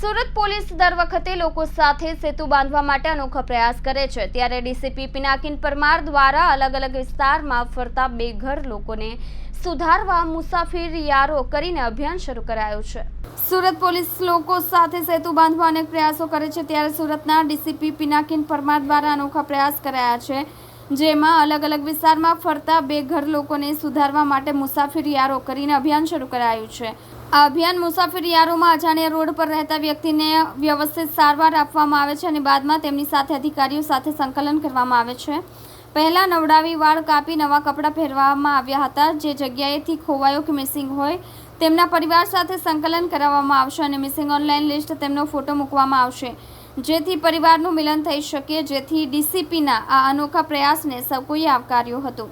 Surat police દર વખતે લોકો સાથે સેતુ બાંધવા માટે અનોખા પ્રયાસ કરે છે. ત્યારે ડીસીપી પિનાકિન પરમાર દ્વારા અલગ અલગ વિસ્તારમાં ફરતા બેઘર લોકોને સુધારવા મુસાફિર યારો કરીને અભિયાન શરૂ કરાયું છે. સુરત પોલીસ લોકો સાથે સેતુ બાંધવા અનેક પ્રયાસો કરે છે. ત્યારે સુરતના ડીસીપી પિનાકિન પરમાર દ્વારા અનોખા પ્રયાસ કરાયા છે. જેમાં અલગ અલગ વિસ્તારમાં ફરતા બેઘર લોકોને સુધારવા માટે મુસાફિરિયારો કરીને અભિયાન શરૂ કરાયું છે. આ અભિયાન મુસાફિરિયારોમાં અજાણ્યા રોડ પર રહેતા વ્યક્તિને વ્યવસ્થિત સારવાર આપવામાં આવે છે અને બાદમાં તેમની સાથે અધિકારીઓ સાથે સંકલન કરવામાં આવે છે. પહેલા નવડાવી વાળ કાપી નવા કપડાં પહેરવામાં આવ્યા હતા. જે જગ્યાએથી ખોવાયો કે મિસિંગ હોય તેમના પરિવાર સાથે સંકલન કરાવવામાં આવશે અને મિસિંગ ઓનલાઈન લિસ્ટ તેમનો ફોટો મૂકવામાં આવશે. જેથી પરિવારનું મિલન થઈ શકે જેથી ડીસીપીના આ અનોખા પ્રયાસને સૌ કોઈએ આવકાર્યો હતો.